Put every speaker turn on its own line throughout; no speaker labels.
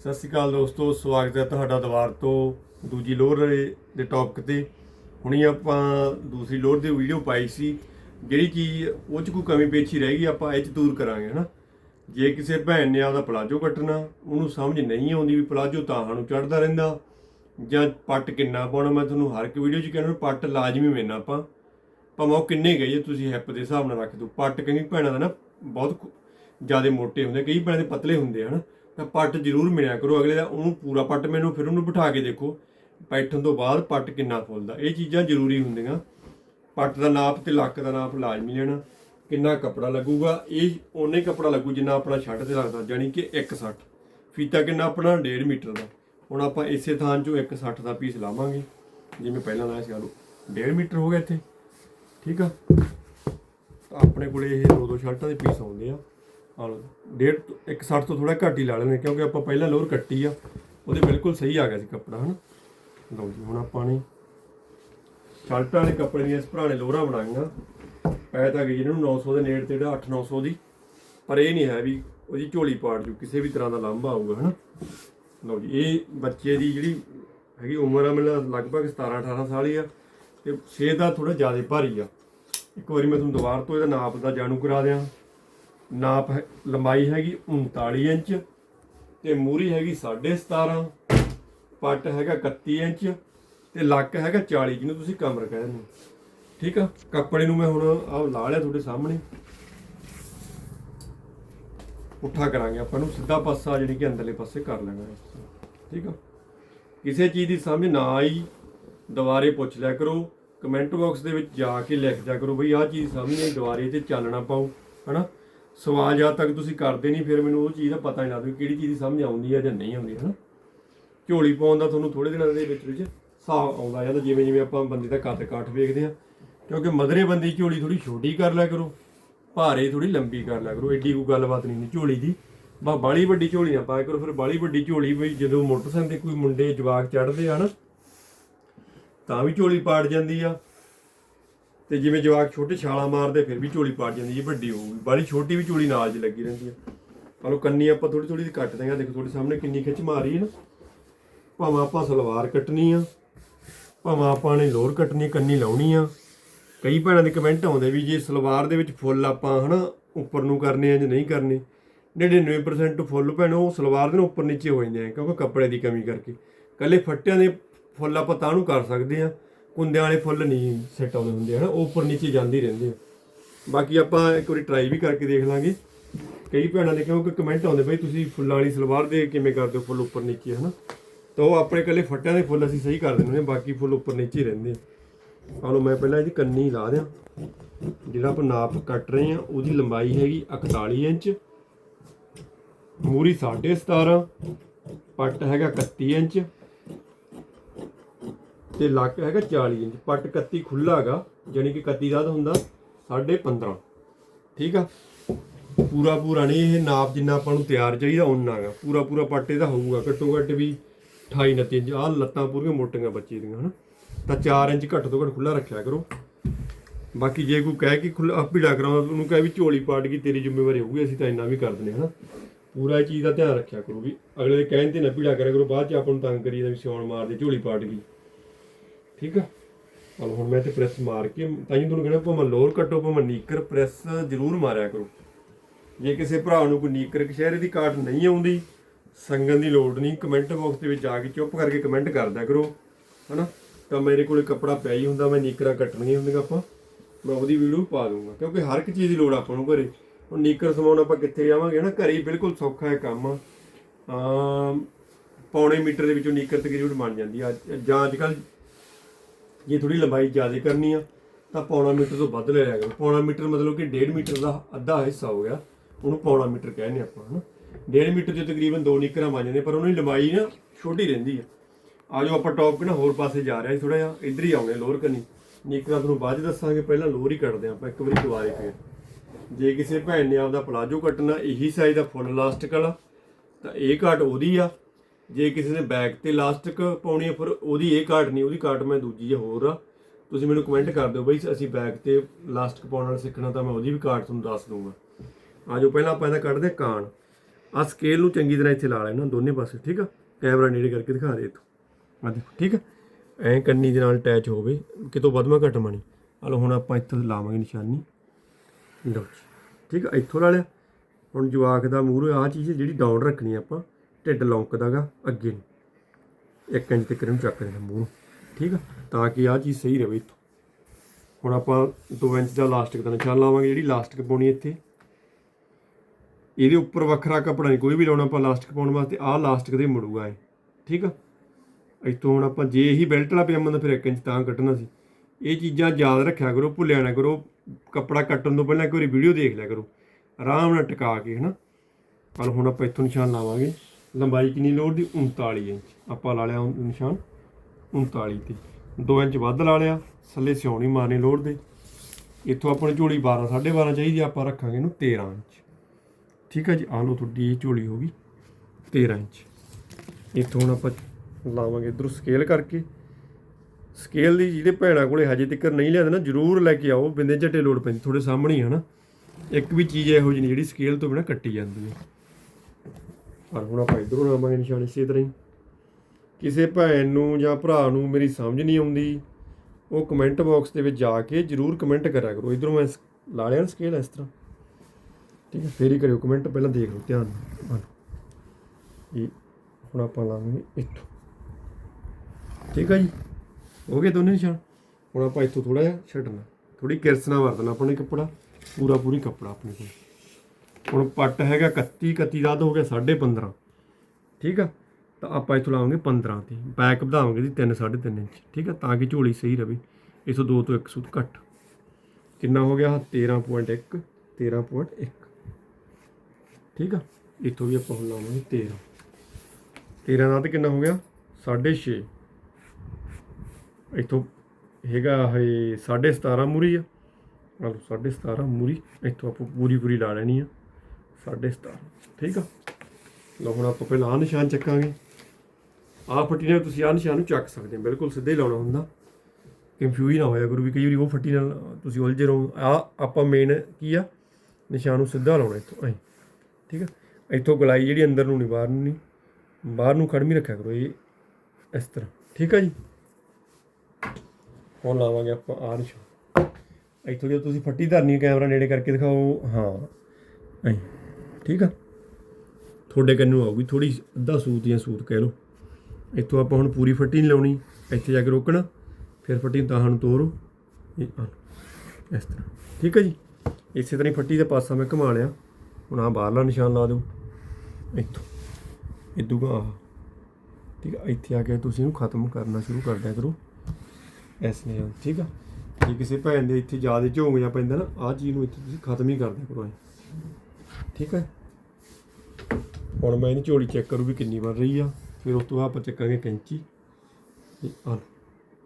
ਸਤਿ ਸ਼੍ਰੀ ਅਕਾਲ ਦੋਸਤੋ, ਸਵਾਗਤ ਹੈ ਤੁਹਾਡਾ ਦੁਬਾਰ ਤੋਂ ਦੂਜੀ ਲੋਰ ਦੇ ਟੌਪਿਕ ਤੇ। ਹੁਣੀ ਆਪਾਂ ਦੂਸਰੀ ਲੋਰ ਦੀ ਵੀਡੀਓ ਪਾਈ ਸੀ, ਜਿਹੜੀ ਚੀਜ਼ ਉਹ ਚ ਕੋਈ ਕਮੀ ਪੇਸ਼ੀ ਰਹਿ ਗਈ, ਆਪਾਂ ਇਹ ਚ ਦੂਰ ਕਰਾਂਗੇ, ਹਨਾ? ਜੇ ਕਿਸੇ ਭੈਣ ਨੇ ਆਪਦਾ ਪਲਾਜੋ ਕੱਟਣਾ, ਉਹਨੂੰ ਸਮਝ ਨਹੀਂ ਆਉਂਦੀ ਵੀ ਪਲਾਜੋ ਤਾਂ ਨੂੰ ਚੜਦਾ ਰਹਿੰਦਾ। ਜਾਂ ਪੱਟ ਕਿੰਨਾ ਪਾਉਣਾ, ਮੈਂ ਤੁਹਾਨੂੰ ਹਰ ਇੱਕ ਵੀਡੀਓ 'ਚ ਕਹਿੰਦਾ ਪੱਟ ਲਾਜ਼ਮੀ ਮੈਨਾਂ ਆਪਾਂ। ਭਾਵੇਂ ਉਹ ਕਿੰਨੇ ਗਏ ਜੇ, ਤੁਸੀਂ ਹੈਪ ਦੇ ਹਿਸਾਬ ਨਾਲ ਰੱਖ ਦਿਓ। ਪੱਟ ਕਈ ਭੈਣਾਂ ਦਾ ਨਾ ਬਹੁਤ ਜ਼ਿਆਦਾ ਮੋਟੇ ਹੁੰਦੇ ਕਈ ਭੈਣਾਂ ਦੇ ਪਤਲੇ ਹੁੰਦੇ ਹਨ? ਤਾਂ ਪੱਟ ਜ਼ਰੂਰ ਮਿਲਿਆ ਕਰੋ, ਅਗਲੇ ਦਾ ਉਹਨੂੰ ਪੂਰਾ ਪੱਟ ਮੈਨੂੰ, ਫਿਰ ਉਹਨੂੰ ਬਿਠਾ ਕੇ ਦੇਖੋ, ਬੈਠਣ ਤੋਂ ਬਾਅਦ ਪੱਟ ਕਿੰਨਾ ਫੁੱਲਦਾ। ਇਹ ਚੀਜ਼ਾਂ ਜ਼ਰੂਰੀ ਹੁੰਦੀਆਂ। ਪੱਟ ਦਾ ਨਾਪ ਤੇ ਲੱਕ ਦਾ ਨਾਪ ਲਾਜ਼ਮੀ ਲੈਣਾ, ਕਿੰਨਾ ਕੱਪੜਾ ਲੱਗੂਗਾ। ਇਹ ਓਨੇ ਕੱਪੜਾ ਲੱਗੂ ਜਿੰਨਾ ਆਪਣਾ ਛੱਡ ਤੇ ਲੱਗਦਾ ਜਾਨੀ ਕਿ 160 ਫੀਤਾ ਕਿੰਨਾ ਆਪਣਾ? 1.5 ਮੀਟਰ ਦਾ। ਹੁਣ ਆਪਾਂ ਇਸੇ ਥਾਂ ਚੋਂ 160 ਦਾ ਪੀਸ ਲਾਵਾਂਗੇ। ਜਿਵੇਂ ਪਹਿਲਾਂ ਲਾਇਆ ਸੀ ਆਲੂ। 1.5 ਮੀਟਰ ਹੋ ਗਿਆ ਇੱਥੇ। ਠੀਕ ਆ? ਤਾਂ ਆਪਣੇ ਕੋਲੇ ਇਹ ਦੋ ਦੋ ਸ਼ਰਟਾਂ ਦੇ ਪੀਸ ਆਉਂਦੇ ਆ। ਆਲੋ 1.5 160 ਤੋਂ ਥੋੜਾ ਘੱਟ ਹੀ ਲਾ ਲੈਣੇ ਕਿਉਂਕਿ ਆਪਾਂ ਪਹਿਲਾਂ ਲੋਰ ਕੱਟੀ ਆ, ਉਹਦੇ ਬਿਲਕੁਲ ਸਹੀ ਆ ਗਿਆ ਸੀ ਕੱਪੜਾ, ਹਨਾ? ਲਓ ਜੀ, ਹੁਣ ਆਪਾਂ ਨੇ ਸ਼ਰਟਾਂ ਵਾਲੇ ਕੱਪੜੇ ਦੀਆਂ ਇਸ ਪੁਰਾਣੇ ਲੋਰਾਂ ਬਣਾਈਆਂ। ਪੈ ਤਾਂ ਗਈ ਇਹਨਾਂ ਨੂੰ 900 ਦੇ ਨੇੜ ਤੇ ਜਿਹੜਾ 8-900 ਦੀ। ਪਰ ਇਹ ਨਹੀਂ ਹੈ ਵੀ ਉਹਦੀ ਝੋਲੀ ਪਾੜ ਜੂ, ਕਿਸੇ ਵੀ ਤਰ੍ਹਾਂ ਦਾ ਲਾਂਭਾ ਆਊਗਾ, ਹਨਾ? ਲਓ ਜੀ, ਇਹ ਬੱਚੇ ਦੀ ਜਿਹੜੀ ਹੈਗੀ ਉਮਰ ਆ, ਮੈਨੂੰ ਲਗਭਗ 17-18 ਸਾਲ ਹੀ ਆ, ਤੇ ਛੇ ਦਾ ਥੋੜਾ ਜ਼ਿਆਦਾ ਭਾਰੀ ਆ। ਇੱਕ ਵਾਰੀ ਮੈਂ ਤੁਹਾਨੂੰ ਦੁਬਾਰਾ ਤੋਂ ਇਹਦਾ ਨਾਪ ਦਾ ਜਾਣੂ ਕਰਾ ਦਿਆਂ। ਨਾਪ ਹੈ, ਲੰਬਾਈ ਹੈਗੀ 39 ਇੰਚ ਤੇ ਮੂਰੀ ਹੈਗੀ 17.5 ਪੱਟ ਹੈਗਾ 31 ਇੰਚ ਤੇ ਲੱਕ ਹੈਗਾ 40 ਜਿਹਨੂੰ ਤੁਸੀਂ ਕਮਰ ਕਹਿੰਦੇ ਹੋ। ਠੀਕ ਆ? ਕੱਪੜੇ ਨੂੰ ਮੈਂ ਹੁਣ ਆਹ ਲਾ ਲਿਆ ਤੁਹਾਡੇ ਸਾਹਮਣੇ। ਪੁੱਠਾ ਕਰਾਂਗੇ ਆਪਾਂ ਨੂੰ ਸਿੱਧਾ ਪਾਸਾ ਜਿਹੜੀ ਕਿ ਅੰਦਰਲੇ ਪਾਸੇ ਕਰ ਲੈਣਾ ਇਸ ਤਰ੍ਹਾਂ। ਠੀਕ ਆ? ਕਿਸੇ ਚੀਜ਼ ਦੀ ਸਮਝ ਨਾ ਆਈ, ਦੁਬਾਰੇ ਪੁੱਛ ਲਿਆ ਕਰੋ। ਕਮੈਂਟ ਬਾਕਸ ਦੇ ਵਿੱਚ ਜਾ ਕੇ ਲਿਖ ਦਿਆ ਕਰੋ, ਬਈ ਆਹ ਚੀਜ਼ ਸਮਝ ਨਹੀਂ ਦੁਬਾਰੇ ਤੇ ਚਾਨਣਾ ਪਾਓ, ਹਨਾ? ਸਵਾਲ ਜਦ ਤੱਕ ਤੁਸੀਂ ਕਰਦੇ ਨਹੀਂ, ਫਿਰ ਮੈਨੂੰ ਉਹ ਚੀਜ਼ ਦਾ ਪਤਾ ਨਹੀਂ ਲੱਗਦਾ ਵੀ ਕਿਹੜੀ ਚੀਜ਼ ਦੀ ਸਮਝ ਆਉਂਦੀ ਹੈ ਜਾਂ ਨਹੀਂ ਆਉਂਦੀ ਹੈ ਨਾ ਝੋਲੀ ਪਾਉਣ ਦਾ ਤੁਹਾਨੂੰ ਥੋੜੇ ਦਿਨਾਂ ਦੇ ਵਿੱਚ ਵਿੱਚ ਹਿਸਾਬ ਆਉਂਦਾ ਜਾਂਦਾ ਜਿਵੇਂ ਜਿਵੇਂ ਆਪਾਂ ਬੰਦੇ ਦਾ ਕੱਦ ਕਾਠ ਵੇਖਦੇ ਆ ਕਿਉਂਕਿ ਮਧਰੇ ਬੰਦੇ ਝੋਲੀ ਥੋੜੀ ਛੋਟੀ ਕਰ ਲਿਆ ਕਰੋ, ਭਾਰੇ ਥੋੜੀ ਲੰਬੀ ਕਰ ਲਿਆ ਕਰੋ ਐਡੀ ਕੋਈ ਗੱਲਬਾਤ ਨਹੀਂ ਝੋਲੀ ਦੀ। ਬਾ ਬਾਲੀ ਵੱਡੀ ਝੋਲੀ ਨਾ ਪਾਇਆ ਕਰੋ, ਫਿਰ ਬਾਲੀ ਵੱਡੀ ਝੋਲੀ ਵੀ ਜਦੋਂ ਮੋਟਰਸਾਈਕਲ ਤੇ ਕੋਈ ਮੁੰਡੇ ਜਵਾਕ ਚੜਦੇ ਆ ਨਾ ਤਾਂ ਵੀ ਝੋਲੀ ਪਾੜ ਜਾਂਦੀ ਆ। ਤੇ ਜਿਵੇਂ ਜਵਾਕ ਛੋਟੇ ਛਾਲਾਂ ਮਾਰਦੇ, ਫਿਰ ਵੀ ਝੋਲੀ ਪਾੜ ਜਾਂਦੀ ਜੇ, ਵੱਡੀ ਹੋਊਗੀ। ਬਾਲੀ ਛੋਟੀ ਵੀ ਝੋਲੀ ਨਾਲ 'ਚ ਲੱਗੀ ਰਹਿੰਦੀ ਆ। ਚਲੋ ਕੰਨੀ ਆਪਾਂ ਥੋੜੀ ਥੋੜੀ ਜਿਹੀ ਕੱਟ ਦਿਆਂਗੇ ਦੇਖੋ, ਤੁਹਾਡੇ ਸਾਹਮਣੇ ਕਿੰਨੀ ਖਿੱਚ ਮਾਰੀ ਹੈ ਨਾ। ਭਾਵੇਂ ਆਪਾਂ ਸਲਵਾਰ ਕੱਟਣੀ ਆ, ਭਾਵੇਂ ਆਪਾਂ ਨੇ ਲੋਰ ਕੱਟਣੀ, ਕੰਨੀ ਲਾਉਣੀ ਆ। ਕਈ ਭੈਣਾਂ ਦੇ ਕਮੈਂਟ ਆਉਂਦੇ ਵੀ ਜੇ ਸਲਵਾਰ ਦੇ ਵਿੱਚ ਫੁੱਲ ਆਪਾਂ ਹਨਾ ਉੱਪਰ ਨੂੰ ਕਰਨੇ ਆ ਜਾਂ ਨਹੀਂ ਕਰਨੇ 99% ਫੁੱਲ ਭੈਣ, ਉਹ ਸਲਵਾਰ ਦੇ ਨਾਲ ਉੱਪਰ ਨੀਚੇ ਹੋ ਜਾਂਦੇ ਆ, ਕਿਉਂਕਿ ਕੱਪੜੇ ਦੀ ਕਮੀ ਕਰਕੇ। ਕੱਲੇ ਫੱਟਿਆਂ ਦੇ ਫੁੱਲ ਆਪਾਂ ਤਾਂ ਨੂੰ ਕਰ ਸਕਦੇ ਆ। ਕੁੰਦਿਆਂ ਵਾਲੇ ਫੁੱਲ ਨਹੀਂ ਸੈੱਟ ਆਉਂਦੇ ਹੁੰਦੇ ਹਨਾ, ਉਹ ਉੱਪਰ ਨੀਚੇ ਜਾਂਦੇ ਰਹਿੰਦੇ ਆ। ਬਾਕੀ ਆਪਾਂ ਇੱਕ ਵਾਰੀ ਟਰਾਈ ਵੀ ਕਰਕੇ ਦੇਖ ਲਾਂਗੇ। ਕਈ ਭੈਣਾਂ ਦੇ ਕਿਉਂਕਿ ਕਮੈਂਟ ਆਉਂਦੇ, ਬਈ ਤੁਸੀਂ ਫੁੱਲਾਂ ਵਾਲੀ ਸਲਵਾਰ ਦੇ ਕਿਵੇਂ ਕਰਦੇ ਹੋ ਫੁੱਲ ਉੱਪਰ ਨੀਚੇ? ਹਨਾ। ਤਾਂ ਉਹ ਆਪਣੇ ਕੱਲੇ ਫੱਟਿਆਂ ਦੇ ਫੁੱਲ ਅਸੀਂ ਸਹੀ ਕਰ ਦਿੰਦੇ ਹਾਂ, ਬਾਕੀ ਫੁੱਲ ਉੱਪਰ ਨੀਚੇ ਰਹਿੰਦੇ ਆ। ਆਹ ਲਓ, ਮੈਂ ਪਹਿਲਾਂ ਇਹਦੀ ਕੰਨੀ ਲਾ ਦਿਆਂ। ਜਿਹੜਾ ਆਪਾਂ ਨਾਪ ਕੱਟ ਰਹੇ ਆ ਉਹਦੀ ਲੰਬਾਈ ਹੈਗੀ 41 ਇੰਚ। ਮੂਰੀ 17.5 ਪੱਟ ਹੈਗਾ 31 ਇੰਚ। ਤੇ ਲੱਕ ਹੈਗਾ 40 ਇੰਚ, ਪੱਟ 31 ਖੁੱਲਾ ਹੈਗਾ ਯਾਨੀ ਕਿ 31 ਦਾ ਤਾਂ ਹੁੰਦਾ 15.5 ਠੀਕ ਆ? ਪੂਰਾ ਪੂਰਾ ਨਹੀਂ, ਇਹ ਨਾਪ ਜਿੰਨਾ ਆਪਾਂ ਨੂੰ ਤਿਆਰ ਚਾਹੀਦਾ ਉਨਾ ਹੈਗਾ। ਪੂਰਾ ਪੂਰਾ ਪੱਟ ਇਹਦਾ ਹੋਊਗਾ, ਘੱਟੋ ਘੱਟ ਵੀ 28 29 ਇੰਚ। ਆਹ ਲੱਤਾਂ ਪੂਰੀਆਂ ਮੋਟੀਆਂ ਬੱਚੇ ਦੀਆਂ, ਹਨਾ? ਤਾਂ 4 ਇੰਚ ਘੱਟ ਤੋਂ ਘੱਟ ਖੁੱਲਾ ਰੱਖਿਆ ਕਰੋ। ਬਾਕੀ ਜੇ ਕੋਈ ਕਹਿ ਕਿ ਖੁੱਲਾ ਭੀੜਾ ਕਰਾਉਣਾ ਉਹਨੂੰ ਕਹਿ ਵੀ ਝੋਲੀ ਪਾਟ ਗਈ ਤੇਰੀ ਜ਼ਿੰਮੇਵਾਰੀ ਹੋਊਗੀ, ਅਸੀਂ ਤਾਂ ਇੰਨਾ ਵੀ ਕਰ ਦਿੰਦੇ ਹਨਾ? ਪੂਰਾ ਇਹ ਚੀਜ਼ ਦਾ ਧਿਆਨ ਰੱਖਿਆ ਕਰੋ ਵੀ ਅਗਲੇ ਦੇ ਕਹਿਣ ਤੇ ਨਾ ਭੀੜਾ ਕਰਿਆ ਕਰੋ, ਬਾਅਦ ਚ ਆਪਾਂ ਨੂੰ ਤੰਗ ਕਰੀਦਾ ਵੀ ਸਿਉਣ ਮਾਰਦੇ, ਝੋਲੀ ਪਾਟ ਗਈ ਠੀਕ ਆ? ਚਲੋ ਹੁਣ ਮੈਂ ਤੇ ਪ੍ਰੈਸ ਮਾਰ ਕੇ ਤਾਂ ਹੀ ਤੁਹਾਨੂੰ ਕਹਿਣਾ, ਭਾਵੇਂ ਲੋਰ ਕੱਟੋ, ਭਾਵੇਂ ਨੀਕਰ ਪ੍ਰੈਸ ਜ਼ਰੂਰ ਮਾਰਿਆ ਕਰੋ। ਜੇ ਕਿਸੇ ਭਰਾ ਨੂੰ ਕੋਈ ਨੀਕਰ ਕਸ਼ਹਿਰੇ ਦੀ ਕਾਟ ਨਹੀਂ ਆਉਂਦੀ, ਸੰਗਣ ਦੀ ਲੋੜ ਨਹੀਂ ਕਮੈਂਟ ਬਾਕਸ ਦੇ ਵਿੱਚ ਜਾ ਕੇ ਚੁੱਪ ਕਰਕੇ ਕਮੈਂਟ ਕਰਦਿਆ ਕਰੋ, ਹਨਾ? ਤਾਂ ਮੇਰੇ ਕੋਲੇ ਕੱਪੜਾ ਪਿਆ ਹੀ ਹੁੰਦਾ, ਮੈਂ ਨੀਕਰਾਂ ਕੱਟਣੀਆਂ ਹੁੰਦੀਆਂ ਆਪਾਂ। ਮੈਂ ਉਹਦੀ ਵੀਡੀਓ ਪਾ ਦੂੰਗਾ, ਕਿਉਂਕਿ ਹਰ ਇੱਕ ਚੀਜ਼ ਦੀ ਲੋੜ ਆਪਾਂ ਨੂੰ ਘਰੇ। ਹੁਣ ਨੀਕਰ ਸਮਾਉਣ ਆਪਾਂ ਕਿੱਥੇ ਜਾਵਾਂਗੇ ਨਾ ਘਰੇ ਬਿਲਕੁਲ ਸੌਖਾ ਹੈ ਕੰਮ ਆ। ਪੌਣੇ ਮੀਟਰ ਦੇ ਵਿੱਚੋਂ ਨੀਕਰ ਤਕਰੀਬਨ ਬਣ ਜਾਂਦੀ ਆ। ਜਾਂ ਅੱਜ ਕੱਲ ਜੇ ਥੋੜੀ ਲੰਬਾਈ ਜ਼ਿਆਦਾ ਕਰਨੀ ਆ, ਤਾਂ ਪੌਣਾ ਮੀਟਰ ਤੋਂ ਵੱਧ ਲੈ ਲਿਆ ਕਰੋ। ਪੌਣਾ ਮੀਟਰ ਮਤਲਬ ਕਿ 1.5 ਮੀਟਰ ਦਾ ਅੱਧਾ ਹਿੱਸਾ ਹੋ ਗਿਆ। ਉਹਨੂੰ ਪੌਣਾ ਮੀਟਰ ਕਹਿੰਦੇ ਆਪਾਂ, ਹਨਾ? 1.5 ਮੀਟਰ ਦੇ ਤਕਰੀਬਨ ਦੋ ਨੀਕਰਾਂ ਬਣ ਜਾਂਦੇ ਪਰ ਉਹਨਾਂ ਦੀ ਲੰਬਾਈ ਨਾ ਛੋਟੀ ਰਹਿੰਦੀ ਆ। ਆ ਜੋ ਆਪਾਂ ਟੌਪ ਨਾ ਹੋਰ ਪਾਸੇ ਜਾ ਰਿਹਾ ਥੋੜਾ ਜਿਹਾ, ਇੱਧਰ ਹੀ ਆਉਣੇ ਲੋਅਰ ਕਰਨੀ। ਨੀਕਰਾਂ ਤੁਹਾਨੂੰ ਬਾਅਦ 'ਚ ਦੱਸਾਂਗੇ, ਪਹਿਲਾਂ ਲੋਅਰ ਹੀ ਕੱਟਦੇ ਆਪਾਂ, ਇੱਕ ਵਾਰੀ ਦੁਬਾਰੇ ਫੇਰ। ਜੇ ਕਿਸੇ ਭੈਣ ਨੇ ਆਪਦਾ ਪਲਾਜੋ ਕੱਟਣਾ, ਇਹੀ ਸਾਈਜ਼ ਦਾ ਫੁੱਲ ਇਲਾਸਟਿਕ ਵਾਲਾ ਤਾਂ ਇਹ ਘਾਟ ਉਹਦੀ ਆ। ਜੇ ਕਿਸੇ ਨੇ ਬੈਕ ਤੇ ਲਾਸਟਿਕ ਪਾਉਣੀ ਹੈ, ਫਿਰ ਉਹਦੀ ਇਹ ਕਾਟ ਨਹੀਂ, ਉਹਦੀ ਕਾਟ ਮੈਂ ਦੂਜੀ ਆ ਹੋਰ ਆ। ਤੁਸੀਂ ਮੈਨੂੰ ਕਮੈਂਟ ਕਰ ਦਿਓ ਬਈ, ਅਸੀਂ ਬੈਕ ਤੇ ਲਾਸਟਿਕ ਪਾਉਣ ਵਾਲਾ ਸਿੱਖਣਾ ਤਾਂ ਮੈਂ ਉਹਦੀ ਵੀ ਕਾਟ ਤੁਹਾਨੂੰ ਦੱਸ ਦੂੰਗਾ ਆਜੋ ਪਹਿਲਾਂ ਆਪਾਂ ਇਹਦਾ ਕੱਢਦੇ ਹਾਂ ਕਾਣ ਆ ਸਕੇਲ ਨੂੰ ਚੰਗੀ ਤਰ੍ਹਾਂ ਇੱਥੇ ਲਾ ਲੈਣਾ, ਦੋਨੇ ਪਾਸੇ, ਠੀਕ ਆ? ਕੈਮਰਾ ਨੇੜੇ ਕਰਕੇ ਦਿਖਾ ਦੇ ਇੱਥੋਂ। ਆ ਦੇਖੋ, ਠੀਕ ਆ? ਐਂ ਕੰਨੀ ਦੇ ਨਾਲ ਅਟੈਚ ਹੋਵੇ, ਕਿਤੋਂ ਵੱਧਵਾ ਘੱਟ ਮਣੀ ਆ ਹੁਣ ਆਪਾਂ ਇੱਥੋਂ ਲਾਵਾਂਗੇ ਨਿਸ਼ਾਨੀ। ਲਓ ਠੀਕ ਆ? ਇੱਥੋਂ ਲਾ ਲਿਆ। ਹੁਣ ਜਵਾਕ ਦਾ ਮੂਹਰੇ ਆ ਚੀਜ਼ ਜਿਹੜੀ ਡਾਊਨ ਰੱਖਣੀ ਆਪਾਂ। ਢਿੱਡ ਲੌਂਕਦਾਗਾ ਅੱਗੇ ਨੂੰ। ਇੱਕ ਇੰਚ ਤੱਕ ਇਹਨੂੰ ਚੱਕ ਦੇਣਾ ਮੂੰਹ ਨੂੰ, ਠੀਕ ਆ? ਤਾਂ ਕਿ ਆ ਚੀਜ਼ ਸਹੀ ਰਹੇ ਇੱਥੋਂ। ਹੁਣ ਆਪਾਂ 2 ਇੰਚ ਦਾ ਲਾਸਟਿਕ ਦਾ ਨਿਸ਼ਾਨ ਲਾਵਾਂਗੇ, ਜਿਹੜੀ ਲਾਸਟਿਕ ਪਾਉਣੀ ਇੱਥੇ। ਇਹਦੇ ਉੱਪਰ ਵੱਖਰਾ ਕੱਪੜਾ ਨਹੀਂ, ਕੋਈ ਵੀ ਲਾਉਣਾ ਆਪਾਂ ਲਾਸਟਿਕ ਪਾਉਣ ਵਾਸਤੇ, ਆਹ ਲਾਸਟਿਕ ਦੇ ਮੁੜੂਗਾ ਇਹ, ਠੀਕ ਆ? ਇੱਥੋਂ ਹੁਣ ਆਪਾਂ ਜੇ ਇਹੀ ਬੈਲਟ ਵਾਲਾ ਪਜਾਮਾ ਤਾਂ ਫਿਰ 1 ਇੰਚ ਤਾਂ ਕੱਟਣਾ ਸੀ। ਇਹ ਚੀਜ਼ਾਂ ਯਾਦ ਰੱਖਿਆ ਕਰੋ, ਭੁੱਲਿਆ ਨਾ ਕਰੋ, ਕੱਪੜਾ ਕੱਟਣ ਤੋਂ ਪਹਿਲਾਂ ਇੱਕ ਵਾਰੀ ਵੀਡੀਓ ਦੇਖ ਲਿਆ ਕਰੋ। ਆਰਾਮ ਨਾਲ ਟਿਕਾ ਕੇ, ਹਨਾ? ਪਰ ਹੁਣ ਆਪਾਂ ਇੱਥੋਂ ਨਿਸ਼ਾਨ ਲਾਵਾਂਗੇ। ਲੰਬਾਈ ਕਿੰਨੀ ਲੋੜ ਦੀ? 39 ਇੰਚ। ਆਪਾਂ ਲਾ ਲਿਆ ਨਿਸ਼ਾਨ। 39 ਤੇ 2 ਇੰਚ ਵੱਧ ਲਾ ਲਿਆ। ਥੱਲੇ ਸਿਉਣੀ ਮਾਰਨੀ ਲੋੜ ਦੇ। ਇੱਥੋਂ ਆਪਣੀ ਝੋਲੀ 12 12.5 ਚਾਹੀਦੀ ਆਪਾਂ ਰੱਖਾਂਗੇ ਇਹਨੂੰ 13 ਇੰਚ। ਠੀਕ ਹੈ ਜੀ? ਆ ਲਓ ਤੁਹਾਡੀ ਇਹ ਝੋਲੀ ਹੋ ਗਈ 13 ਇੰਚ। ਇੱਥੋਂ ਹੁਣ ਆਪਾਂ ਲਾਵਾਂਗੇ ਇਧਰੋਂ ਸਕੇਲ ਕਰਕੇ। ਸਕੇਲ ਦੀ ਜਿਹੜੇ ਭੈਣਾਂ ਕੋਲੇ ਹਜੇ ਤੱਕ ਨਹੀਂ ਲਿਆਂਦੇ ਨਾ, ਜਰੂਰ ਲੈ ਕੇ ਆਓ। ਬਿੰਦੇ ਝੱਟੇ ਲੋੜ ਪੈਂਦੀ। ਤੁਹਾਡੇ ਸਾਹਮਣੇ ਹੀ ਹੈ ਨਾ। ਇੱਕ ਵੀ ਚੀਜ਼ ਇਹੋ ਜਿਹੀ ਨਹੀਂ ਜਿਹੜੀ ਸਕੇਲ ਤੋਂ ਬਿਨਾ ਕੱਟੀ ਜਾਂਦੀ ਹੈ। ਪਰ ਹੁਣ ਆਪਾਂ ਇਧਰੋਂ ਲਾਵਾਂਗੇ ਨਿਸ਼ਾਨ ਇਸੇ ਤਰ੍ਹਾਂ ਹੀ। ਕਿਸੇ ਭੈਣ ਨੂੰ ਜਾਂ ਭਰਾ ਨੂੰ ਮੇਰੀ ਸਮਝ ਨਹੀਂ ਆਉਂਦੀ, ਉਹ ਕਮੈਂਟ ਬਾਕਸ ਦੇ ਵਿੱਚ ਜਾ ਕੇ ਜਰੂਰ ਕਮੈਂਟ ਕਰਿਆ ਕਰੋ। ਇਧਰੋਂ ਮੈਂ ਸ- ਲਾ ਲਿਆ ਸਕੇਲ ਇਸ ਤਰ੍ਹਾਂ। ਠੀਕ ਹੈ, ਫੇਰ ਹੀ ਕਰਿਓ ਕਮੈਂਟ ਪਹਿਲਾਂ ਦੇਖ ਲਓ ਧਿਆਨ ਨਾਲ। ਇਹ ਹੁਣ ਆਪਾਂ ਲਾਵਾਂਗੇ ਇੱਥੋਂ। ਠੀਕ ਹੈ ਜੀ? ਹੋ ਗਏ ਦੋਨੇ ਨਿਸ਼ਾਨ? ਹੁਣ ਆਪਾਂ ਇੱਥੋਂ ਥੋੜਾ ਜਿਹਾ ਛੱਡਣਾ। ਥੋੜੀ ਕਿਰਸਨਾ ਵਰਤਣਾ ਆਪਣੇ ਕੱਪੜਾ। ਪੂਰਾ ਪੂਰੀ ਕੱਪੜਾ ਆਪਣੇ ਕੋਲ। ਹੁਣ ਪੱਟ ਹੈਗਾ 31 31 ਦਾ ਅੱਧ ਹੋ ਗਿਆ 15.5 ਠੀਕ ਆ? ਤਾਂ ਆਪਾਂ ਇੱਥੋਂ ਲਾਵਾਂਗੇ 15 ਤੇ। ਬੈਕ ਵਧਾਵਾਂਗੇ ਦੀ 3 3.5 ਇੰਚ। ਠੀਕ ਆ? ਤਾਂ ਕਿ ਝੋਲੀ ਸਹੀ ਰਵੇ। ਇਥੋਂ 2 ਤੋਂ 1 ਸੂਤ ਘੱਟ। ਕਿੰਨਾ ਹੋ ਗਿਆ? 13.1 13.1 ਠੀਕ ਆ? ਇੱਥੋਂ ਵੀ ਆਪਾਂ ਹੁਣ ਲਾਵਾਂਗੇ 13 13 ਦਾ ਤੇ ਕਿੰਨਾ ਹੋ ਗਿਆ? 6.5 ਇੱਥੋਂ ਹੈਗਾ ਹੈ 17.5 ਮੂਰੀ ਆ। ਆ ਲਓ 17.5 ਮੂਰੀ। ਇੱਥੋਂ ਆਪਾਂ ਪੂਰੀ ਪੂਰੀ ਲਾ ਲੈਣੀ ਆ। 17.5 ਠੀਕ ਆ? ਲਓ ਹੁਣ ਆਪਾਂ ਪਹਿਲਾਂ ਆਹ ਨਿਸ਼ਾਨ ਚੱਕਾਂਗੇ। ਆਹ ਫੱਟੀ ਨਾਲ ਤੁਸੀਂ ਆਹ ਨਿਸ਼ਾਨ ਨੂੰ ਚੱਕ ਸਕਦੇ ਹੋ। ਬਿਲਕੁਲ ਸਿੱਧਾ ਹੀ ਲਾਉਣਾ ਹੁੰਦਾ। ਕੰਫਿਊਜ਼ ਨਾ ਹੋਇਆ ਗੁਰੂ ਵੀ ਕਈ ਵਾਰੀ ਉਹ ਫੱਟੀ ਨਾਲ ਤੁਸੀਂ ਉਲਝੇ ਰਹੋ। ਆ ਆਪਾਂ ਮੇਨ ਕੀ ਆ? ਨਿਸ਼ਾਨ ਨੂੰ ਸਿੱਧਾ ਲਾਉਣਾ ਇੱਥੋਂ ਐਂ ਠੀਕ ਆ? ਇੱਥੋਂ ਗਲਾਈ ਜਿਹੜੀ ਅੰਦਰ ਨੂੰ ਨਹੀਂ, ਬਾਹਰ ਨੂੰ ਨਹੀਂ, ਬਾਹਰ ਨੂੰ ਖੜਮੀ ਰੱਖਿਆ ਕਰੋ ਇਹ, ਇਸ ਤਰ੍ਹਾਂ। ਠੀਕ ਆ ਜੀ? ਹੁਣ ਲਾਵਾਂਗੇ ਆਪਾਂ ਆਹ ਨਿਸ਼ਾਨ। ਇੱਥੋਂ ਜੇ ਤੁਸੀਂ ਫੱਟੀ ਧਰਨੀ ਕੈਮਰਾ ਨੇੜੇ ਕਰਕੇ ਦਿਖਾਓ। ਹਾਂ ਐਂ ਠੀਕ ਆ? ਤੁਹਾਡੇ ਕੰਨੂ ਆਊਗੀ ਥੋੜੀ ਅੱਧਾ ਸੂਤ ਜਾਂ ਸੂਤ ਕਹਿ ਲਓ। ਇੱਥੋਂ ਆਪਾਂ ਹੁਣ ਪੂਰੀ ਫੱਟੀ ਨਹੀਂ ਲਾਉਣੀ, ਇੱਥੇ ਜਾ ਕੇ ਰੋਕਣਾ, ਫਿਰ ਫੱਟੀ ਤਾਂ ਤਾਹਾਂ ਨੂੰ ਤੋਰੋ। ਇਹ ਇਸ ਤਰ੍ਹਾਂ। ਠੀਕ ਹੈ ਜੀ? ਇਸੇ ਤਰ੍ਹਾਂ ਹੀ ਫੱਟੀ ਦਾ ਪਾਸਾ ਮੈਂ ਘੁਮਾ ਲਿਆ। ਹੁਣ ਆ ਬਾਹਰਲਾ ਨਿਸ਼ਾਨ ਲਾ ਦਿਓ। ਇੱਥੋਂ। ਇਦੂਗਾ ਆਹ। ਠੀਕ ਹੈ ਇੱਥੇ ਆ ਕੇ ਤੁਸੀਂ ਇਹਨੂੰ ਖਤਮ ਕਰਨਾ ਸ਼ੁਰੂ ਕਰ ਦਿਆ ਕਰੋ। ਇਸ ਨੇ ਠੀਕ ਆ? ਜੇ ਕਿਸੇ ਭੈਣ ਦੇ ਇੱਥੇ ਜ਼ਿਆਦਾ ਝੋਂਗ ਜਾਂ ਪੈਂਦਾ ਨਾ, ਆਹ ਚੀਜ਼ ਨੂੰ ਇੱਥੇ ਤੁਸੀਂ ਖਤਮ ਹੀ ਕਰ ਦਿਆ ਕਰੋ ਠੀਕ ਹੈ? ਹੁਣ ਮੈਂ ਇਹਦੀ ਝੋਲੀ ਚੈੱਕ ਕਰੂ ਵੀ ਕਿੰਨੀ ਬਣ ਰਹੀ ਆ, ਫਿਰ ਉਸ ਤੋਂ ਬਾਅਦ ਆਪਾਂ ਚੱਕਾਂਗੇ ਕੈਂਚੀ। ਇਹ ਆ ਲਓ।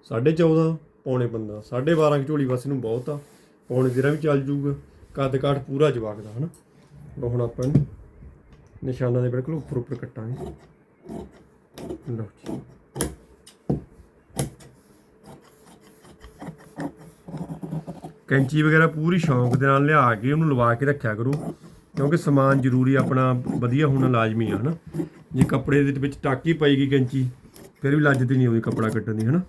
ਸਾਢੇ 14 ਪੌਣੇ 15 ਸਾਢੇ 12 ਦੀ ਝੋਲੀ ਬਸ ਇਹਨੂੰ ਬਹੁਤ ਆ, ਪੌਣੇ 13 ਵੀ ਚੱਲ ਜੂਗਾ, ਕੱਦ ਕਾਠ ਪੂਰਾ ਜਵਾਕ ਦਾ, ਹਨਾ? ਲਓ ਹੁਣ ਆਪਾਂ ਇਹਨੂੰ ਨਿਸ਼ਾਨਾਂ ਦੇ ਬਿਲਕੁਲ ਉੱਪਰ ਉੱਪਰ ਕੱਟਾਂਗੇ। ਲਓ ਜੀ। ਕੈਂਚੀ ਵਗੈਰਾ ਪੂਰੀ ਸ਼ੌਂਕ ਦੇ ਨਾਲ ਲਿਆ ਕੇ ਉਹਨੂੰ ਲਵਾ ਕੇ ਰੱਖਿਆ ਕਰੋ। ਕਿਉਂਕਿ ਸਮਾਨ ਜ਼ਰੂਰੀ ਆਪਣਾ ਵਧੀਆ ਹੋਣਾ ਲਾਜ਼ਮੀ ਆ, ਹਨਾ? ਜੇ ਕੱਪੜੇ ਦੇ ਵਿੱਚ ਟਾਕੀ ਪਾਈ ਗਈ ਕੈਂਚੀ, ਫਿਰ ਵੀ ਲੱਜਦੀ ਨਹੀਂ ਆਉਂਦੀ ਕੱਪੜਾ ਕੱਟਣ ਦੀ, ਹਨਾ?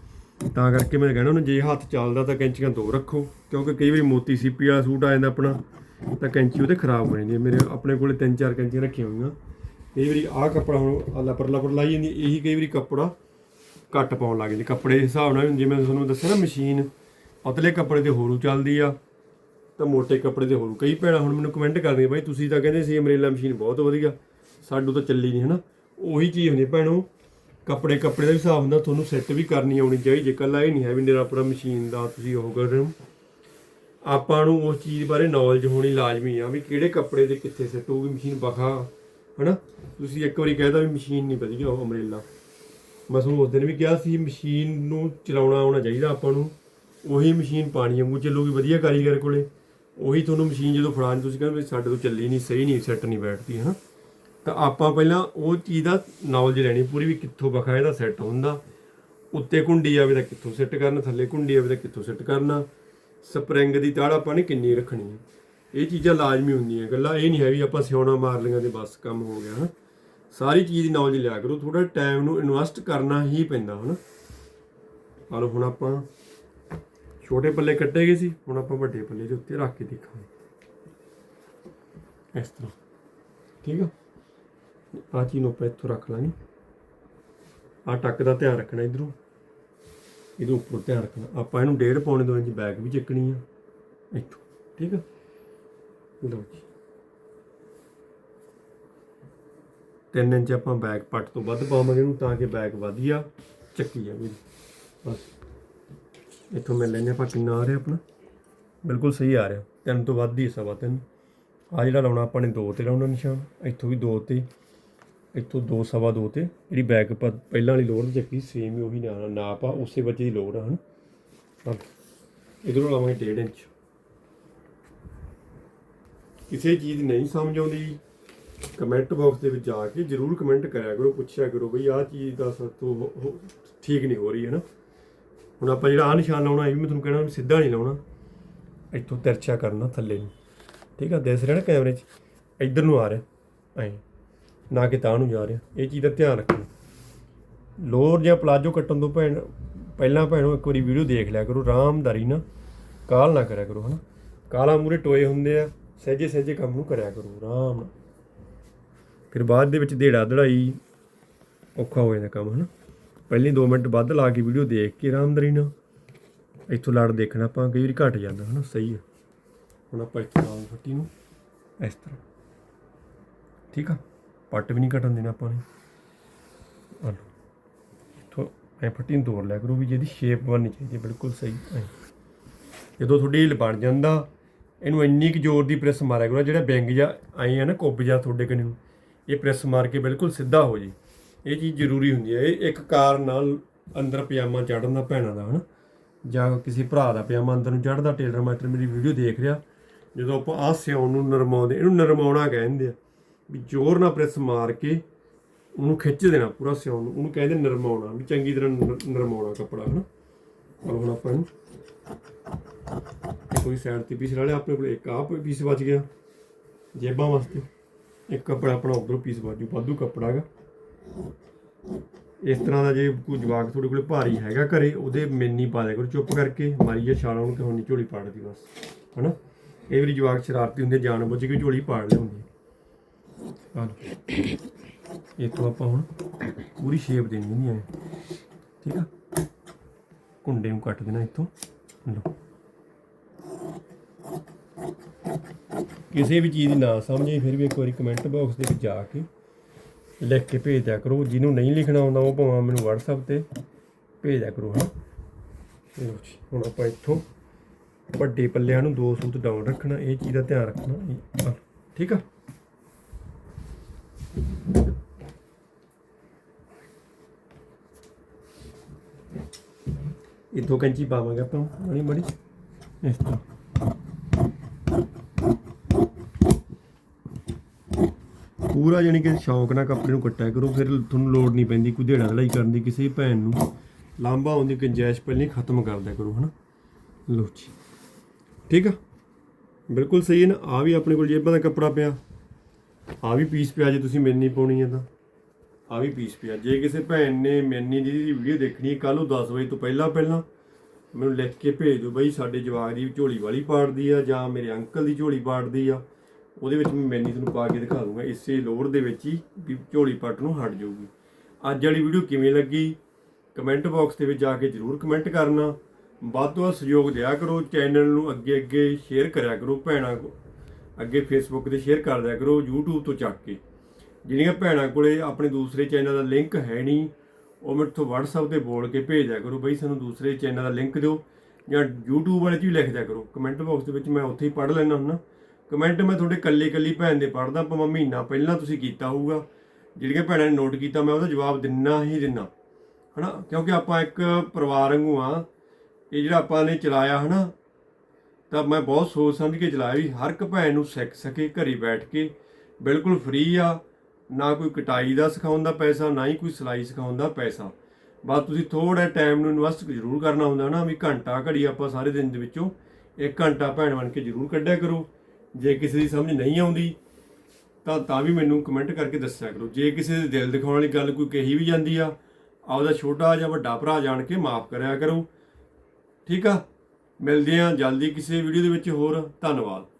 ਤਾਂ ਕਰਕੇ ਮੈਂ ਕਹਿਣਾ ਉਹਨੂੰ, ਜੇ ਹੱਥ ਚੱਲਦਾ ਤਾਂ ਕੈਂਚੀਆਂ ਦੋ ਰੱਖੋ, ਕਿਉਂਕਿ ਕਈ ਵਾਰੀ ਮੋਤੀ ਸੀਪੀ ਵਾਲਾ ਸੂਟ ਆ ਜਾਂਦਾ ਆਪਣਾ, ਤਾਂ ਕੈਂਚੀ ਉਹਦੇ ਖਰਾਬ ਹੋ ਜਾਂਦੀ ਹੈ ਮੇਰੇ ਆਪਣੇ ਕੋਲੇ ਤਿੰਨ ਚਾਰ ਕੈਂਚੀਆਂ ਰੱਖੀਆਂ ਹੋਈਆਂ। ਕਈ ਵਾਰੀ ਆਹ ਕੱਪੜਾ ਹੁਣ ਲਪਰ ਲਪਰ ਲਾਈ ਜਾਂਦੀ, ਇਹੀ ਕਈ ਵਾਰੀ ਕੱਪੜਾ ਘੱਟ ਪਾਉਣ ਲੱਗ ਜਾਂਦੀ। ਕੱਪੜੇ ਦੇ ਹਿਸਾਬ ਨਾਲ, ਜਿਵੇਂ ਤੁਹਾਨੂੰ ਦੱਸਿਆ ਨਾ, ਮਸ਼ੀਨ, ਪਤਲੇ ਕੱਪੜੇ ਤੇ ਹੋਰ ਚੱਲਦੀ ਆ। ਤਾਂ ਮੋਟੇ ਕੱਪੜੇ ਤੇ ਹੋਰੂ ਕਈ ਭੈਣਾਂ ਹੁਣ ਮੈਨੂੰ ਕਮੈਂਟ ਕਰਦੀਆਂ ਬਾਈ ਤੁਸੀਂ ਤਾਂ ਕਹਿੰਦੇ ਸੀ ਅਮਰੇਲਾ ਮਸ਼ੀਨ ਬਹੁਤ ਵਧੀਆ, ਸਾਡੂ ਤਾਂ ਚੱਲੀ ਨਹੀਂ, ਹਨਾ? ਉਹੀ ਚੀਜ਼ ਹੁੰਦੀ ਭੈਣੋ, ਕੱਪੜੇ ਕੱਪੜੇ ਦਾ ਵੀ ਹਿਸਾਬ ਹੁੰਦਾ, ਤੁਹਾਨੂੰ ਸੈੱਟ ਵੀ ਕਰਨੀ ਆਉਣੀ ਚਾਹੀਦੀ ਕੱਲਾ ਇਹ ਨਹੀਂ ਹੈ ਵੀ ਮੇਰਾ ਆਪਣਾ ਮਸ਼ੀਨ ਦਾ, ਤੁਸੀਂ ਉਹ ਕਰ ਰਹੇ ਹੋ। ਆਪਾਂ ਨੂੰ ਉਸ ਚੀਜ਼ ਬਾਰੇ ਨੌਲੇਜ ਹੋਣੀ ਲਾਜ਼ਮੀ ਆ ਵੀ ਕਿਹੜੇ ਕੱਪੜੇ ਦੇ ਕਿੱਥੇ ਸੈੱਟ ਹੋਊਗੀ ਮਸ਼ੀਨ ਬਖਾ ਹਨਾ? ਤੁਸੀਂ ਇੱਕ ਵਾਰੀ ਕਹਿਦਾ ਵੀ ਮਸ਼ੀਨ ਨਹੀਂ ਵਧੀਆ, ਉਹ ਅਮਰੇਲਾ। ਮੈਂ ਤੁਹਾਨੂੰ ਉਸ ਦਿਨ ਵੀ ਕਿਹਾ ਸੀ ਮਸ਼ੀਨ ਨੂੰ ਚਲਾਉਣਾ ਆਉਣਾ ਚਾਹੀਦਾ ਆਪਾਂ ਨੂੰ, ਉਹੀ ਮਸ਼ੀਨ ਪਾਣੀ ਵਾਂਗੂ ਚੱਲੂਗੀ, ਵਧੀਆ ਕਾਰੀਗਰ ਕੋਲੇ। ਉਹੀ ਤੁਹਾਨੂੰ ਮਸ਼ੀਨ ਜਦੋਂ ਫੜਾਣੀ ਤੁਸੀਂ ਕਹਿੰਦੇ ਵੀ ਸਾਡੇ ਤੋਂ ਚੱਲੀ ਨਹੀਂ, ਸਹੀ ਨਹੀਂ ਸੈੱਟ ਨਹੀਂ ਬੈਠਦੀ, ਹਨਾ? ਤਾਂ ਆਪਾਂ ਪਹਿਲਾਂ ਉਹ ਚੀਜ਼ ਦਾ ਨੌਲੇਜ ਲੈਣੀ, ਪੂਰੀ ਵੀ ਕਿੱਥੋਂ ਬਖਾ ਇਹਦਾ ਸੈੱਟ ਹੁੰਦਾ। ਉੱਤੇ ਕੁੰਡੀ ਆਵੇ ਤਾਂ ਕਿੱਥੋਂ ਸੈੱਟ ਕਰਨਾ, ਥੱਲੇ ਕੁੰਡੀ ਆਵੇ ਤਾਂ ਕਿੱਥੋਂ ਸੈੱਟ ਕਰਨਾ। ਸਪਰਿੰਗ ਦੀ ਤਾੜ ਆਪਾਂ ਨੇ ਕਿੰਨੀ ਰੱਖਣੀ ਹੈ। ਇਹ ਚੀਜ਼ਾਂ ਲਾਜ਼ਮੀ ਹੁੰਦੀਆਂ, ਗੱਲਾਂ ਇਹ ਨਹੀਂ ਹੈ ਵੀ ਆਪਾਂ ਸਿਉਣਾ ਮਾਰ ਲਈਆਂ ਤੇ ਬਸ ਕੰਮ ਹੋ ਗਿਆ, ਹਨਾ? ਸਾਰੀ ਚੀਜ਼ ਦੀ ਨੌਲੇਜ ਲਿਆ ਕਰੋ ਥੋੜਾ ਟਾਈਮ ਨੂੰ ਇਨਵੈਸਟ ਕਰਨਾ ਹੀ ਪੈਂਦਾ, ਹਨਾ? ਆ ਲਓ ਹੁਣ ਆਪਾਂ ਛੋਟੇ ਪੱਲੇ ਕੱਟੇ ਗਏ ਸੀ, ਹੁਣ ਆਪਾਂ ਵੱਡੇ ਪੱਲੇ ਦੇ ਉੱਤੇ ਰੱਖ ਕੇ ਦੇਖਾਂਗੇ। ਇਸ ਤਰ੍ਹਾਂ। ਠੀਕ ਆ? ਆ ਚੀਜ਼ ਨੂੰ ਆਪਾਂ ਇੱਥੋਂ ਰੱਖ ਲਾਂਗੇ। ਆ ਟੱਕ ਦਾ ਧਿਆਨ ਰੱਖਣਾ ਇਧਰੋਂ। ਇਹਦੇ ਉੱਪਰ ਧਿਆਨ ਰੱਖਣਾ। ਆਪਾਂ ਇਹਨੂੰ ਡੇਢ ਪੌਣੇ ਦੋ ਇੰਚ ਬੈਕ ਵੀ ਚੱਕਣੀ ਆ। ਇੱਥੋਂ। ਠੀਕ ਆ? ਲਓ ਜੀ। 3 ਇੰਚ ਆਪਾਂ ਬੈਕ ਪੱਟ ਤੋਂ ਵੱਧ ਪਾਵਾਂਗੇ ਇਹਨੂੰ ਤਾਂ ਕਿ ਬੈਕ ਵਧੀਆ ਚੱਕੀ ਜਾਵੇ। ਬਸ। ਇੱਥੋਂ ਮਿਲ ਲੈਂਦੇ ਆਪਾਂ ਕਿੰਨਾ ਆ ਰਿਹਾ ਆਪਣਾ? ਬਿਲਕੁਲ ਸਹੀ ਆ ਰਿਹਾ। ਤਿੰਨ ਤੋਂ ਵੱਧ ਹੀ ਸਵਾ ਤਿੰਨ। ਆ ਜਿਹੜਾ ਲਾਉਣਾ, ਆਪਾਂ ਨੇ ਦੋ ਤੇ ਲਾਉਣਾ ਨਿਸ਼ਾਨ। ਇੱਥੋਂ ਵੀ ਦੋ ਤੇ, ਇੱਥੋਂ ਦੋ ਸਵਾ ਦੋ ਤੇ। ਜਿਹੜੀ ਬੈਕ ਪ- ਪਹਿਲਾਂ ਵਾਲੀ ਲੋਡ ਚੱਕੀ ਸੇਮ ਹੀ ਉਹੀ ਨਾ ਨਾਪ ਆ, ਉਸੇ ਬੱਚੇ ਦੀ ਲੋਡ ਆ ਹਨ। ਇਧਰੋਂ ਲਾਵਾਂਗੇ 1.5 ਇੰਚ। ਕਿਸੇ ਚੀਜ਼ ਨਹੀਂ ਸਮਝ ਆਉਂਦੀ ਕਮੈਂਟ ਬਾਕਸ ਦੇ ਵਿੱਚ ਜਾ ਕੇ ਜਰੂਰ ਕਮੈਂਟ ਕਰਿਆ ਕਰੋ, ਪੁੱਛਿਆ ਕਰੋ ਬਈ ਆਹ ਚੀਜ਼ ਦਾ ਸਭ ਤੋਂ ਠੀਕ ਨਹੀਂ ਹੋ ਰਹੀ ਹੈ ਨਾ ਹੁਣ ਆਪਾਂ ਜਿਹੜਾ ਆ ਨਿਸ਼ਾਨ ਲਾਉਣਾ ਇਹ ਵੀ ਮੈਂ ਤੁਹਾਨੂੰ ਕਹਿਣਾ ਸਿੱਧਾ ਨਹੀਂ ਲਾਉਣਾ। ਇੱਥੋਂ ਤਿਰਛਾ ਕਰਨਾ ਥੱਲੇ ਨੂੰ। ਠੀਕ ਆ, ਦਿਸ ਰਿਹਾ ਨਾ ਕੈਮਰੇ 'ਚ? ਇੱਧਰ ਨੂੰ ਆ ਰਿਹਾ। ਐਂ। ਨਾ ਕਿ ਤਾਂ ਨੂੰ ਜਾ ਰਿਹਾ। ਇਹ ਚੀਜ਼ ਦਾ ਧਿਆਨ ਰੱਖਣਾ। ਲੋਅਰ ਜਾਂ ਪਲਾਜੋ ਕੱਟਣ ਤੋਂ ਭੈਣ, ਪਹਿਲਾਂ ਭੈਣੋ ਇੱਕ ਵਾਰੀ ਵੀਡੀਓ ਦੇਖ ਲਿਆ ਕਰੋ ਆਰਾਮਦਾਰੀ ਨਾ। ਕਾਲ ਨਾ ਕਰਿਆ ਕਰੋ, ਹਨਾ? ਕਾਲਾ ਮੂਰੇ ਟੋਏ ਹੁੰਦੇ ਆ, ਸਹਿਜੇ ਸਹਿਜੇ ਕੰਮ ਨੂੰ ਕਰਿਆ ਕਰੋ, ਆਰਾਮ ਨਾਲ। ਫਿਰ ਬਾਅਦ ਦੇ ਵਿੱਚ ਢੇੜਾ ਧੜਾਈ ਔਖਾ ਹੋ ਜਾਂਦਾ ਕੰਮ, ਹਨਾ? ਪਹਿਲੇ 2 ਮਿੰਟ ਵੱਧ ਲਾ ਕੇ ਵੀਡੀਓ ਦੇਖ ਕੇ ਆਰਾਮਦਾਰੀ ਨਾਲ ਇੱਥੋਂ ਲੜ ਦੇਖਣਾ ਆਪਾਂ ਕਈ ਵਾਰੀ ਘਟ ਜਾਂਦਾ, ਹਨਾ? ਸਹੀ ਹੈ ਹੁਣ ਆਪਾਂ ਇੱਥੇ ਲਾਵਾਂਗੇ ਫੱਟੀ ਨੂੰ। ਇਸ ਤਰ੍ਹਾਂ। ਠੀਕ ਆ? ਪੱਟ ਵੀ ਨਹੀਂ ਘਟਣ ਦੇਣਾ ਆਪਾਂ ਨੇ। ਆ ਇੱਥੋਂ ਐ ਫੱਟੀ ਨੂੰ ਤੋੜ ਲਿਆ ਕਰੋ ਵੀ ਜਿਹਦੀ ਸ਼ੇਪ ਬਣਨੀ ਚਾਹੀਦੀ ਬਿਲਕੁਲ ਸਹੀ। ਐ। ਜਦੋਂ ਤੁਹਾਡੀ ਹਿਲ ਬਣ ਜਾਂਦਾ, ਇਹਨੂੰ ਇੰਨੀ ਕੁ ਜ਼ੋਰ ਦੀ ਪ੍ਰੈਸ ਮਾਰਿਆ ਕਰੋ, ਜਿਹੜਾ ਬੈਂਗ ਜਾਂ ਆਏ ਆ ਨਾ, ਕੁੱਬ ਜਾਂ ਤੁਹਾਡੇ ਕਨੇ ਨੂੰ, ਇਹ ਪ੍ਰੈਸ ਮਾਰ ਕੇ ਬਿਲਕੁਲ ਸਿੱਧਾ ਹੋ ਜੇ। ਇਹ ਚੀਜ਼ ਜ਼ਰੂਰੀ ਹੁੰਦੀ ਹੈ, ਇਹ ਇੱਕ ਕਾਰ ਨਾਲ ਅੰਦਰ ਪਜਾਮਾ ਚੜਨ ਦਾ ਭੈਣਾਂ ਦਾ, ਹਨਾ? ਜਾਂ ਕਿਸੇ ਭਰਾ ਦਾ ਪਜਾਮਾ ਅੰਦਰ ਨੂੰ ਚੜਦਾ ਟੇਲਰ ਮਾਸਟਰ ਮੇਰੀ ਵੀਡੀਓ ਦੇਖ ਰਿਹਾ, ਜਦੋਂ ਆਪਾਂ ਆਹ ਸਿਉਣ ਨੂੰ ਨਰਮਾਉਂਦੇ, ਇਹਨੂੰ ਨਰਮਾਉਣਾ ਕਹਿੰਦੇ ਆ, ਵੀ ਜ਼ੋਰ ਨਾਲ ਪ੍ਰੈਸ ਮਾਰ ਕੇ ਉਹਨੂੰ ਖਿੱਚ ਦੇਣਾ ਪੂਰਾ ਸਿਉਣ ਨੂੰ, ਉਹਨੂੰ ਕਹਿੰਦੇ ਨਰਮਾਉਣਾ, ਵੀ ਚੰਗੀ ਤਰ੍ਹਾਂ ਨਰ- ਨਰਮਾਉਣਾ ਕੱਪੜਾ, ਹਨਾ? ਚਲੋ ਹੁਣ ਆਪਾਂ ਇਹਨੂੰ ਕੋਈ ਸਾਈਡ ਤੇ ਪੀਸ ਲਾ ਲਿਆ, ਆਪਣੇ ਕੋਲ ਇੱਕ ਆਹ ਪੀਸ ਬਚ ਗਿਆ ਜੇਬਾਂ ਵਾਸਤੇ। ਇੱਕ ਕੱਪੜਾ ਆਪਣਾ ਉਧਰੋਂ ਪੀਸ ਬਾਜੂ ਵਾਧੂ ਕੱਪੜਾ ਹੈਗਾ। ਇਸ ਤਰ੍ਹਾਂ ਦਾ ਜੇ ਕੋਈ ਜਵਾਕ ਤੁਹਾਡੇ ਕੋਲ ਭਾਰੀ ਹੈਗਾ ਘਰੇ, ਉਹਦੇ ਮੈਨੀ ਪਾ ਦਿਆ ਕਰੋ, ਚੁੱਪ ਕਰਕੇ ਮਾਰੀ ਜਾ ਛਾਲਾ ਉਹਨੂੰ ਕਹੋਣੀ ਝੋਲੀ ਪਾੜਦੀ ਬਸ, ਹਨਾ? ਇਹ ਵਾਰੀ ਜਵਾਕ ਸ਼ਰਾਰਤੀ ਹੁੰਦੇ ਜਾਣ ਬੁੱਝ ਕੇ ਝੋਲੀ ਪਾੜ ਲਿਆਉਂਦੇ ਆ ਇਹ ਤੋਂ ਆਪਾਂ ਹੁਣ ਪੂਰੀ ਸ਼ੇਪ ਦੇਣੀ ਨਹੀਂ ਐ ਠੀਕ ਆ? ਕੁੰਡੇ ਨੂੰ ਕੱਟ ਦੇਣਾ ਇੱਥੋਂ। ਲਓ। ਕਿਸੇ ਵੀ ਚੀਜ਼ ਦੀ ਨਾ ਸਮਝੇ, ਫਿਰ ਵੀ ਇੱਕ ਵਾਰੀ ਕਮੈਂਟ ਬਾਕਸ ਦੇ ਵਿੱਚ ਜਾ ਕੇ ਲਿਖ ਕੇ ਭੇਜ ਦਿਆ ਕਰੋ। ਜਿਹਨੂੰ ਨਹੀਂ ਲਿਖਣਾ ਆਉਂਦਾ ਉਹ ਭਾਵੇਂ ਮੈਨੂੰ WhatsApp ਤੇ ਭੇਜ ਦਿਆ ਕਰੋ ਹਾਂ ਲਓ ਜੀ, ਹੁਣ ਆਪਾਂ ਇੱਥੋਂ ਵੱਡੇ ਪੱਲਿਆਂ ਨੂੰ ਦੋ ਸੂਤ ਡਾਊਨ ਰੱਖਣਾ, ਇਹ ਚੀਜ਼ ਦਾ ਧਿਆਨ ਰੱਖਣਾ ਠੀਕ ਆ? ਇਹ ਦੋ ਕੈਂਚੀ ਪਾਵਾਂਗੇ ਆਪਾਂ ਮਣੀ ਮਣੀ ਇਸ ਤਰ੍ਹਾਂ ਪੂਰਾ ਜਾਨੀ ਕਿ ਸ਼ੌਂਕ ਨਾਲ ਕੱਪੜੇ ਨੂੰ ਕੱਟਿਆ ਕਰੋ, ਫਿਰ ਤੁਹਾਨੂੰ ਲੋੜ ਨਹੀਂ ਪੈਂਦੀ ਕੋਈ ਢੇੜਾ ਲੜਾਈ ਕਰਨ ਦੀ, ਕਿਸੇ ਭੈਣ ਨੂੰ ਲਾਂਬਾ ਆਉਂਦੀ ਗੁੰਜਾਇਸ਼ ਪਹਿਲਾਂ ਹੀ ਖਤਮ ਕਰ ਦਿਆ ਕਰੋ, ਹਨਾ? ਲਓ ਜੀ। ਠੀਕ ਆ? ਬਿਲਕੁਲ ਸਹੀ ਹੈ ਨਾ? ਆ ਵੀ ਆਪਣੇ ਕੋਲ ਜੇਬਾਂ ਦਾ ਕੱਪੜਾ ਪਿਆ। ਆ ਵੀ ਪੀਸ ਪਿਆ ਜੇ ਤੁਸੀਂ ਮੈਨੀ ਪਾਉਣੀ ਹੈ ਤਾਂ। ਆ ਵੀ ਪੀਸ ਪਿਆ। ਜੇ ਕਿਸੇ ਭੈਣ ਨੇ ਮੈਨੀ ਦੀ ਵੀਡੀਓ ਦੇਖਣੀ ਹੈ ਕੱਲ ਨੂੰ 10 ਵਜੇ ਤੋਂ ਪਹਿਲਾਂ ਪਹਿਲਾਂ, ਮੈਨੂੰ ਲਿਖ ਕੇ ਭੇਜ ਦਿਓ ਬਈ ਸਾਡੇ ਜਵਾਕ ਦੀ ਝੋਲੀ ਵਾਲੀ ਪਾੜਦੀ ਆ ਜਾਂ ਮੇਰੇ ਅੰਕਲ ਦੀ ਝੋਲੀ ਪਾੜਦੀ ਆ। ਉਹਦੇ ਵਿੱਚ ਮੈਂ ਮੈਨੀ ਤੁਹਾਨੂੰ ਪਾ ਕੇ ਦਿਖਾ ਦੂੰਗਾ, ਇਸੇ ਲੋਅਰ ਦੇ ਵਿੱਚ ਹੀ ਵੀ ਝੋਲੀ ਪੱਟ ਨੂੰ ਹਟ ਜਾਊਗੀ। ਅੱਜ ਵਾਲੀ ਵੀਡੀਓ ਕਿਵੇਂ ਲੱਗੀ? ਕਮੈਂਟ ਬਾਕਸ ਦੇ ਵਿੱਚ ਜਾ ਕੇ ਜਰੂਰ ਕਮੈਂਟ ਕਰਨਾ। ਵੱਧ ਤੋਂ ਵੱਧ ਸਹਿਯੋਗ ਦਿਆ ਕਰੋ, ਚੈਨਲ ਨੂੰ ਅੱਗੇ ਅੱਗੇ ਸ਼ੇਅਰ ਕਰਿਆ ਕਰੋ, ਭੈਣਾਂ ਕੋ ਅੱਗੇ ਫੇਸਬੁੱਕ ਤੇ ਸ਼ੇਅਰ ਕਰ ਦਿਆ ਕਰੋ, YouTube ਤੋਂ ਚੱਕ ਕੇ। ਜਿਹੜੀਆਂ ਭੈਣਾਂ ਕੋਲੇ ਆਪਣੇ ਦੂਸਰੇ ਚੈਨਲ ਦਾ ਲਿੰਕ ਹੈ ਨਹੀਂ, ਉਹ ਮੇਰੇ ਤੋਂ WhatsApp ਤੇ ਬੋਲ ਕੇ ਭੇਜ ਦਿਆ ਕਰੋ, ਬਈ ਸਾਨੂੰ ਦੂਸਰੇ ਚੈਨਲ ਦਾ ਲਿੰਕ ਦਿਓ ਜਾਂ YouTube ਵਾਲੇ 'ਚ ਵੀ ਲਿਖ ਦਿਆ ਕਰੋ। ਕਮੈਂਟ ਬਾਕਸ ਦੇ ਵਿੱਚ ਮੈਂ ਉੱਥੇ ਹੀ ਪੜ੍ਹ ਲੈਣਾ ਹੁੰਦਾ। ਕਮੈਂਟ ਮੈਂ ਤੁਹਾਡੇ ਕੱਲੇ ਕੱਲੀ ਭੈਣ ਦੇ ਪੜ੍ਹਦਾ ਭਾਵੇਂ ਮਹੀਨਾ ਪਹਿਲਾਂ ਤੁਸੀਂ ਕੀਤਾ ਹੋਊਗਾ। ਜਿਹੜੀਆਂ ਭੈਣਾਂ ਨੇ ਨੋਟ ਕੀਤਾ, ਮੈਂ ਉਹਦਾ ਜਵਾਬ ਦਿੰਨਾ ਹੀ ਦਿੰਨਾ। ਹਨਾ? ਕਿਉਂਕਿ ਆਪਾਂ ਇੱਕ ਪਰਿਵਾਰ ਵਾਂਗੂ ਆ, ਇਹ ਜਿਹੜਾ ਆਪਾਂ ਨੇ ਚਲਾਇਆ, ਹਨਾ? ਤਾਂ ਮੈਂ ਬਹੁਤ ਸੋਚ ਸਮਝ ਕੇ ਚਲਾਇਆ ਵੀ ਹਰ ਇੱਕ ਭੈਣ ਨੂੰ ਸਿੱਖ ਸਕੇ, ਘਰੇ ਬੈਠ ਕੇ। ਬਿਲਕੁਲ ਫ੍ਰੀ ਆ, ਨਾ ਕੋਈ ਕਟਾਈ ਦਾ ਸਿਖਾਉਣ ਦਾ ਪੈਸਾ, ਨਾ ਹੀ ਕੋਈ ਸਿਲਾਈ ਸਿਖਾਉਣ ਦਾ ਪੈਸਾ। ਬਸ ਤੁਸੀਂ ਥੋੜਾ ਟਾਈਮ ਨੂੰ ਇਨਵੈਸਟ ਜ਼ਰੂਰ ਕਰਨਾ ਹੁੰਦਾ ਨਾ ਵੀ ਘੰਟਾ ਘੜੀ ਆਪਾਂ ਸਾਰੇ ਦਿਨ ਦੇ ਵਿੱਚੋਂ ਇੱਕ ਘੰਟਾ ਭੈਣ ਬਣ ਕੇ ਜ਼ਰੂਰ ਕੱਢਿਆ ਕਰੋ। ਜੇ ਕਿਸੇ ਦੀ ਸਮਝ ਨਹੀਂ ਆਉਂਦੀ, ਤਾਂ ਤਾਂ ਵੀ ਮੈਨੂੰ ਕਮੈਂਟ ਕਰਕੇ ਦੱਸਿਆ ਕਰੋ। ਜੇ ਕਿਸੇ ਦੇ ਦਿਲ ਦਿਖਾਉਣ ਵਾਲੀ ਗੱਲ ਕੋਈ ਕਹੀ ਵੀ ਜਾਂਦੀ ਆ, ਆਪਦਾ ਛੋਟਾ ਜਾਂ ਵੱਡਾ ਭਰਾ ਜਾਣ ਕੇ ਮਾਫ ਕਰਿਆ ਕਰੋ। ਠੀਕ ਆ? ਮਿਲਦੇ ਆ ਜਲਦੀ ਕਿਸੇ ਵੀਡੀਓ ਦੇ ਵਿੱਚ ਹੋਰ। ਧੰਨਵਾਦ।